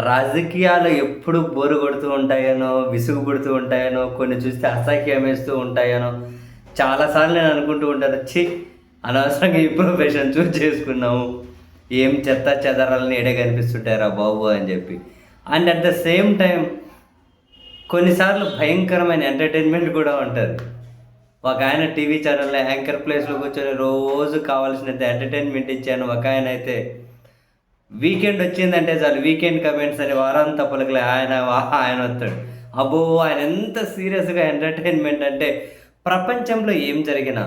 రాజకీయాలు ఎప్పుడు బోరు కొడుతూ ఉంటాయనో విసుగు పుడుతూ ఉంటాయనో కొన్ని చూస్తే అసహ్యం వేస్తూ ఉంటాయనో చాలాసార్లు నేను అనుకుంటూ ఉంటాను ఛీ అనవసరంగా ఈ ప్రొఫెషన్ చూస్ చేసుకున్నాము ఏం చెత్త చెదరాలని ఎడే కనిపిస్తుంటారా బాబు అని చెప్పి. And at the same time కొన్నిసార్లు భయంకరమైన ఎంటర్టైన్మెంట్ కూడా ఉంటుంది. ఒక ఆయన టీవీ ఛానల్లో యాంకర్ ప్లేస్లో కూర్చొని రోజు కావాల్సినంత ఎంటర్టైన్మెంట్ ఇచ్చాను. ఒక ఆయన అయితే వీకెండ్ వచ్చిందంటే చాలు. వీకెండ్ కమెంట్స్ అని వారాంత పలుకులే. ఆయన ఆయన వస్తాడు. అబ్బో ఆయన ఎంత సీరియస్గా ఎంటర్టైన్మెంట్ అంటే ప్రపంచంలో ఏం జరిగినా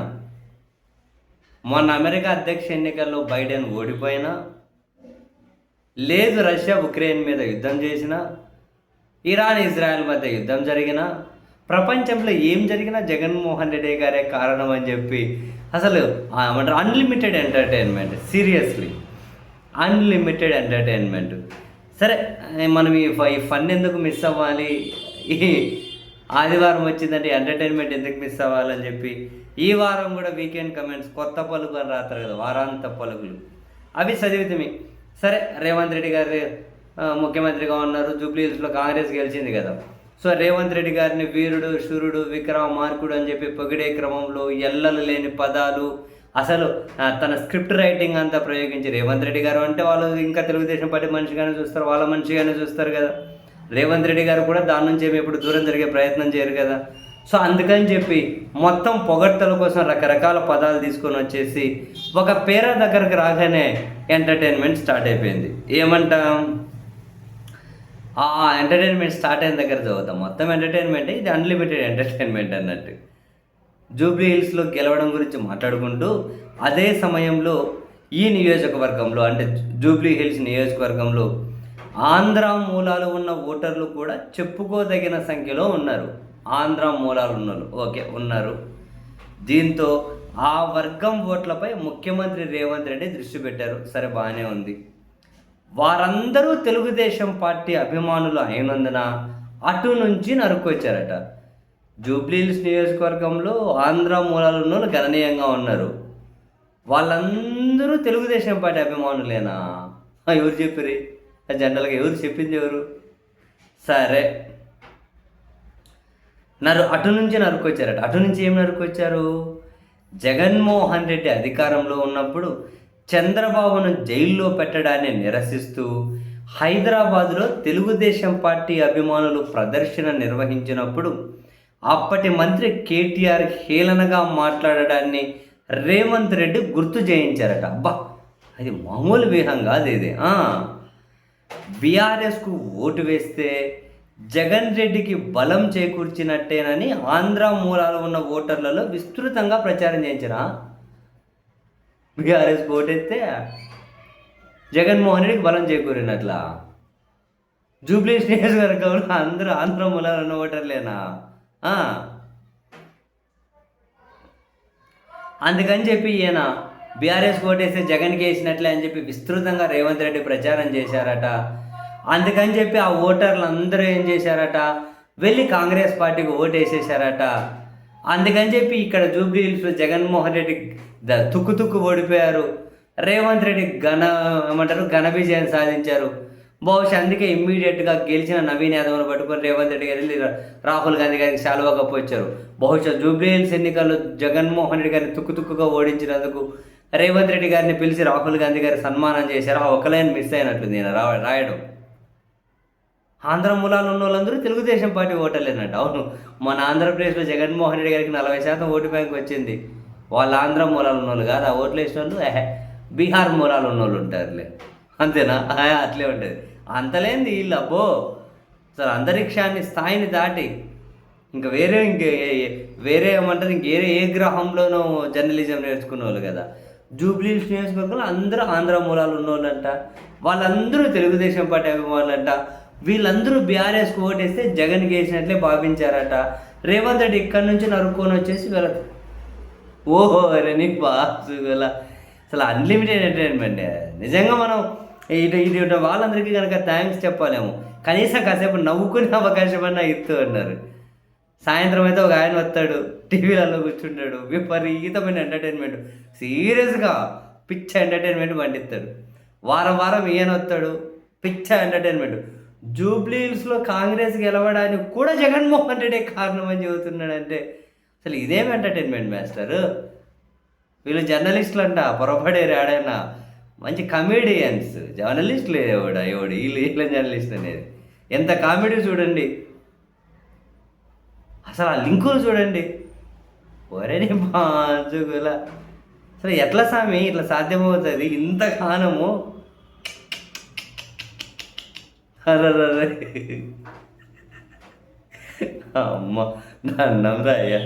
మొన్న అమెరికా అధ్యక్ష ఎన్నికల్లో బైడెన్ ఓడిపోయినా లేదు రష్యా ఉక్రెయిన్ మీద యుద్ధం చేసినా ఇరాన్ ఇజ్రాయెల్ మధ్య యుద్ధం జరిగినా ప్రపంచంలో ఏం జరిగినా జగన్మోహన్ రెడ్డి గారే కారణం అని చెప్పి అసలు ఏమంటారు unlimited entertainment seriously unlimited entertainment సరే మనం ఈ ఈ ఫన్ ఎందుకు మిస్ అవ్వాలి? ఈ ఆదివారం వచ్చిందంటే ఎంటర్టైన్మెంట్ ఎందుకు మిస్ అవ్వాలని చెప్పి ఈ వారం కూడా వీకెండ్ కమెంట్స్ కొత్త పలుకు అని రాస్తారు కదా వారాంత పలుకులు. అవి చదివితే సరే రేవంత్ రెడ్డి గారు ముఖ్యమంత్రిగా ఉన్నారు జూబ్లీ హిల్స్లో కాంగ్రెస్ గెలిచింది కదా. సో రేవంత్ రెడ్డి గారిని వీరుడు శూరుడు విక్రమ మార్కుడు అని చెప్పి పొగిడే క్రమంలో ఎల్లలు లేని పదాలు అసలు తన స్క్రిప్ట్ రైటింగ్ అంతా ప్రయోగించి రేవంత్ రెడ్డి గారు అంటే వాళ్ళు ఇంకా తెలుగుదేశం పార్టీ మనిషిగానే చూస్తారు వాళ్ళ మనిషిగానే చూస్తారు కదా. రేవంత్ రెడ్డి గారు కూడా దాని నుంచి ఏమి ఇప్పుడు దూరం జరిగే ప్రయత్నం చేయరు కదా. సో అందుకని చెప్పి మొత్తం పొగడ్తల కోసం రకరకాల పదాలు తీసుకొని వచ్చేసి ఒక పేర దగ్గరకు రాగానే ఎంటర్టైన్మెంట్ స్టార్ట్ అయిపోయింది. ఏమంటాం? ఆ ఎంటర్టైన్మెంట్ స్టార్ట్ అయిన దగ్గర చదువుతాం. మొత్తం ఎంటర్టైన్మెంట్ ఇది అన్లిమిటెడ్ ఎంటర్టైన్మెంట్ అన్నట్టు. జూబ్లీ హిల్స్లో గెలవడం గురించి మాట్లాడుకుంటూ అదే సమయంలో ఈ నియోజకవర్గంలో అంటే జూబ్లీ హిల్స్ నియోజకవర్గంలో ఆంధ్ర మూలాలు ఉన్న ఓటర్లు కూడా చెప్పుకోదగిన సంఖ్యలో ఉన్నారు. ఆంధ్ర మూలాలు ఉన్నారు ఓకే ఉన్నారు. దీంతో ఆ వర్గం ఓట్లపై ముఖ్యమంత్రి రేవంత్ రెడ్డి దృష్టి పెట్టారు. సరే బాగానే ఉంది. వారందరూ తెలుగుదేశం పార్టీ అభిమానులు అయినందున అటు నుంచి నరుక్కొచ్చారట జూబ్లీహిల్స్ నియోజకవర్గంలో ఆంధ్ర మూలాలు ఉన్న వాళ్ళు గణనీయంగా ఉన్నారు. వాళ్ళందరూ తెలుగుదేశం పార్టీ అభిమానులేనా? ఎవరు చెప్పిరి జనరల్గా ఎవరు చెప్పింది ఎవరు? సరే. నరు అటు నుంచి నరుకొచ్చారట అటు నుంచి ఏం నరుకొచ్చారు జగన్మోహన్ రెడ్డి అధికారంలో ఉన్నప్పుడు చంద్రబాబును జైల్లో పెట్టడాన్ని నిరసిస్తూ హైదరాబాదులో తెలుగుదేశం పార్టీ అభిమానులు ప్రదర్శన నిర్వహించినప్పుడు అప్పటి మంత్రి కేటీఆర్ హేళనగా మాట్లాడడాన్ని రేవంత్ రెడ్డి గుర్తు చేయించారట. అబ్బా అది మామూలు వ్యూహం కాదు ఇది. బీఆర్ఎస్కు ఓటు వేస్తే జగన్ రెడ్డికి బలం చేకూర్చినట్టేనని ఆంధ్ర మూలాలు ఉన్న ఓటర్లలో విస్తృతంగా ప్రచారం చేయించరా? బీఆర్ఎస్ ఓటేస్తే జగన్మోహన్ రెడ్డికి బలం చేకూరినట్లా? జూబ్లీ నియోజకవర్గంలో అందరూ ఆంధ్ర మూలాలు ఉన్న ఓటర్లేనా? అందుకని చెప్పి ఈయన బీఆర్ఎస్ ఓటేస్తే జగన్కి వేసినట్లే అని చెప్పి విస్తృతంగా రేవంత్ రెడ్డి ప్రచారం చేశారట. అందుకని చెప్పి ఆ ఓటర్లు అందరూ ఏం చేశారట? వెళ్ళి కాంగ్రెస్ పార్టీకి ఓటు వేసేసారట అందుకని చెప్పి ఇక్కడ జూబ్లీ హిల్స్లో జగన్మోహన్ రెడ్డి ద- తుక్కు తుక్కు ఓడిపోయారు. రేవంత్ రెడ్డి ఘన ఏమంటారు ఘన విజయం సాధించారు. బహుశా అందుకే ఇమ్మీడియట్గా గెలిచిన నవీన్ యాదవ్ను పట్టుకొని రేవంత్ రెడ్డి గారు వెళ్ళి రాహుల్ గాంధీ గారికి శాలువా కప్పు వచ్చారు బహుశా జూబ్లీహిల్స్ ఎన్నికల్లో జగన్మోహన్ రెడ్డి గారిని తుక్కు తుక్కుగా ఓడించినందుకు రేవంత్ రెడ్డి గారిని పిలిచి రాహుల్ గాంధీ గారి సన్మానం చేశారు. ఆ ఒక లైన్ మిస్ అయినట్టుంది నేను రా రాయడం. ఆంధ్ర మూలాలు ఉన్న వాళ్ళందరూ తెలుగుదేశం పార్టీ ఓటర్లేనట్టు. అవును మన ఆంధ్రప్రదేశ్లో జగన్మోహన్ రెడ్డి గారికి నలభై శాతం ఓటు బ్యాంక్ వచ్చింది. వాళ్ళ ఆంధ్ర మూలాలు ఉన్న వాళ్ళు కాదు ఆ ఓట్లు వేసిన వాళ్ళు బీహార్ మూలాలు ఉన్న వాళ్ళు ఉంటారులే. అంతేనా? అట్లే ఉంటుంది. అంతలేంది వీళ్ళు అబ్బో. అసలు అంతరిక్షాన్ని స్థాయిని దాటి ఇంకా వేరే ఇంక వేరే ఏమంటారు ఇంక వేరే ఏ గ్రహంలోనో జర్నలిజం నేర్చుకునే వాళ్ళు కదా. జూబ్లీస్ నియోజకవర్గంలో అందరూ ఆంధ్ర మూలాలు ఉన్నోళ్ళంట. వాళ్ళందరూ తెలుగుదేశం పార్టీ అభిమానులంట. వీళ్ళందరూ బీఆర్ఎస్కి ఓటేస్తే జగన్కి వేసినట్లే భావించారట. రేవంత్ రెడ్డి ఇక్కడి నుంచి నరుక్కొని వచ్చేసి వెళ్ళదు ఓహో నీ బాసు గల అసలు అన్లిమిటెడ్ ఎంటర్టైన్మెంట్ నిజంగా మనం ఇటు ఇటు ఇటు వాళ్ళందరికీ కనుక థ్యాంక్స్ చెప్పలేము. కనీసం కాసేపు నవ్వుకునే అవకాశం అన్నా ఇస్తూ ఉన్నారు. సాయంత్రం అయితే ఒక ఆయన వస్తాడు టీవీలలో కూర్చుంటాడు విపరీతమైన ఎంటర్టైన్మెంట్ సీరియస్గా పిచ్చ ఎంటర్టైన్మెంట్ పండిస్తాడు. వారం వారం ఈయన వస్తాడు పిచ్చ ఎంటర్టైన్మెంట్ జూబ్లీహిల్స్లో కాంగ్రెస్ గెలవడానికి కూడా జగన్మోహన్ రెడ్డి కారణం అని చెబుతున్నాడంటే అసలు ఇదేం ఎంటర్టైన్మెంట్ మాస్టర్ వీళ్ళు జర్నలిస్టులు అంట పొరపడేరు ఆడైనా మంచి కమెడియన్స్ జర్నలిస్ట్ ఎవడు? ఎవడు? వీళ్ళు వీళ్ళ జర్నలిస్ట్ అనేది? ఎంత కామెడీ చూడండి. అసలు ఆ లింకులు చూడండి. ఒరేని బాజుగుల. అసలు ఎట్లా స్వామి ఇట్లా సాధ్యమవుతుంది? ఇంత కానము అరే అమ్మ దండం రా అయ్యా